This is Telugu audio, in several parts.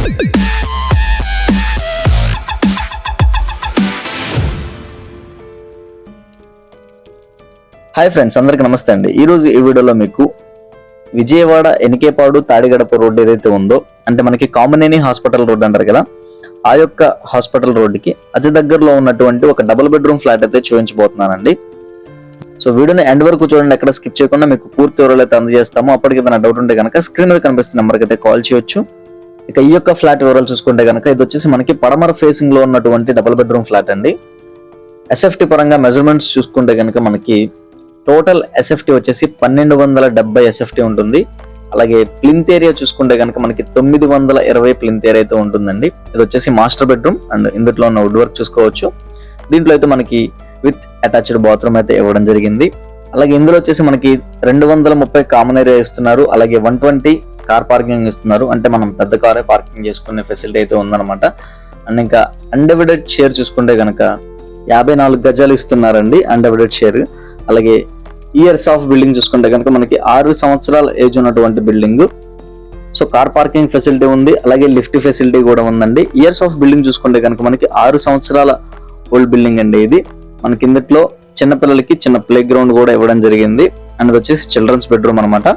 హాయ్ ఫ్రెండ్స్ అందరికీ నమస్తే అండి. ఈ రోజు ఈ వీడియోలో మీకు విజయవాడ ఎనికేపాడు తాడిగడప రోడ్ ఏదైతే ఉందో అంటే మనకి కామనేని హాస్పిటల్ రోడ్ అంటారు కదా ఆ యొక్క హాస్పిటల్ రోడ్డుకి అతి దగ్గరలో ఉన్నటువంటి ఒక డబుల్ బెడ్రూమ్ ఫ్లాట్ అయితే చూపించబోతున్నానండి. సో వీడియోని ఎండ్ వరకు చూడండి ఎక్కడ స్కిప్ చేయకుండా మీకు పూర్తి వివరాలు అయితే అందజేస్తాము. అప్పటికి ఏదైనా డౌట్ ఉంటే కనుక స్క్రీన్ మీద కనిపిస్తున్న నెంబర్కి అయితే కాల్ చేయొచ్చు. ఇక ఈ యొక్క ఫ్లాట్ వివరాలు చూసుకుంటే కనుక ఇది వచ్చేసి మనకి పడమర ఫేసింగ్లో ఉన్నటువంటి డబుల్ బెడ్రూమ్ ఫ్లాట్ అండి. ఎస్ఎఫ్టి పరంగా మెజర్మెంట్స్ చూసుకుంటే కనుక మనకి టోటల్ ఎస్ఎఫ్టీ వచ్చేసి పన్నెండు వందల డెబ్బై ఎస్ఎఫ్టీ ఉంటుంది. అలాగే ప్లింత్ ఏరియా చూసుకుంటే కనుక మనకి తొమ్మిది వందల ఇరవై ప్లింత్ ఏరియా అయితే ఉంటుందండి. ఇది వచ్చేసి మాస్టర్ బెడ్రూమ్ అండ్ ఇందులో ఉన్న వుడ్ వర్క్ చూసుకోవచ్చు. దీంట్లో అయితే మనకి విత్ అటాచ్డ్ బాత్రూమ్ అయితే ఇవ్వడం జరిగింది. అలాగే ఇందులో వచ్చేసి మనకి రెండు వందల ముప్పై కామన్ ఏరియా ఇస్తున్నారు. అలాగే వన్ ట్వంటీ కార్ పార్కింగ్ ఇస్తున్నారు. అంటే మనం పెద్ద కారే పార్కింగ్ చేసుకునే ఫెసిలిటీ అయితే ఉందన్నమాట. అండ్ ఇంకా అన్డివిడెడ్ షేర్ చూసుకుంటే కనుక యాభై నాలుగు గజాలు ఇస్తున్నారండి అన్డివిడెడ్ షేర్ అలాగే ఇయర్స్ ఆఫ్ బిల్డింగ్ చూసుకుంటే కనుక మనకి ఆరు సంవత్సరాల ఏజ్ ఉన్నటువంటి building so car parking facility ఉంది. అలాగే లిఫ్ట్ ఫెసిలిటీ కూడా ఉందండి. ఇయర్స్ ఆఫ్ బిల్డింగ్ చూసుకుంటే కనుక మనకి ఆరు సంవత్సరాల ఓల్డ్ బిల్డింగ్ అండి ఇది. మనకి కిందట్లో చిన్నపిల్లలకి చిన్న ప్లే గ్రౌండ్ కూడా ఇవ్వడం జరిగింది. అండ్ వచ్చేసి చిల్డ్రన్స్ బెడ్రూమ్ అనమాట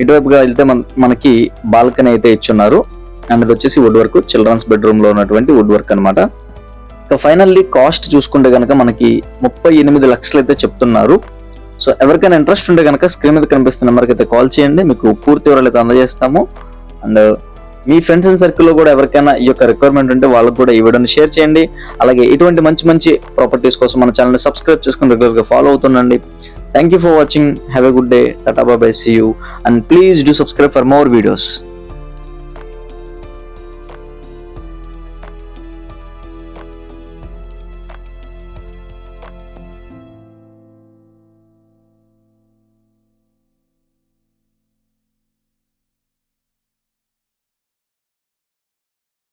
ఇటువైపుగా వెళ్తే మన- మనకి బాల్కనీ అయితే ఇచ్చున్నారు. అండ్ అది వచ్చేసి వుడ్ వర్క్ చిల్డ్రన్స్ బెడ్రూమ్లో ఉన్నటువంటి వుడ్ వర్క్ అనమాట ఇక ఫైనల్లీ కాస్ట్ చూసుకుంటే కనుక మనకి ముప్పై ఎనిమిది లక్షలు అయితే చెప్తున్నారు. సో ఎవరికైనా ఇంట్రెస్ట్ ఉంటే కనుక స్క్రీన్ మీద కనిపిస్తున్న నెంబర్కి అయితే కాల్ చేయండి. మీకు పూర్తి వివరాలు అయితే అందజేస్తాము. అండ్ మీ ఫ్రెండ్స్ అండ్ సర్కిల్లో కూడా ఎవరికైనా ఈ యొక్క రిక్వైర్మెంట్ ఉంటే వాళ్ళకు కూడా ఈ వీడియోని షేర్ చేయండి. అలాగే ఇటువంటి మంచి మంచి ప్రాపర్టీస్ కోసం మన ఛానల్ని సబ్స్క్రైబ్ చేసుకుని రెగ్యులర్గా ఫాలో అవుతుండండి. Thank you for watching. Have a good day. Tata bye bye. See you. And please do subscribe for more videos.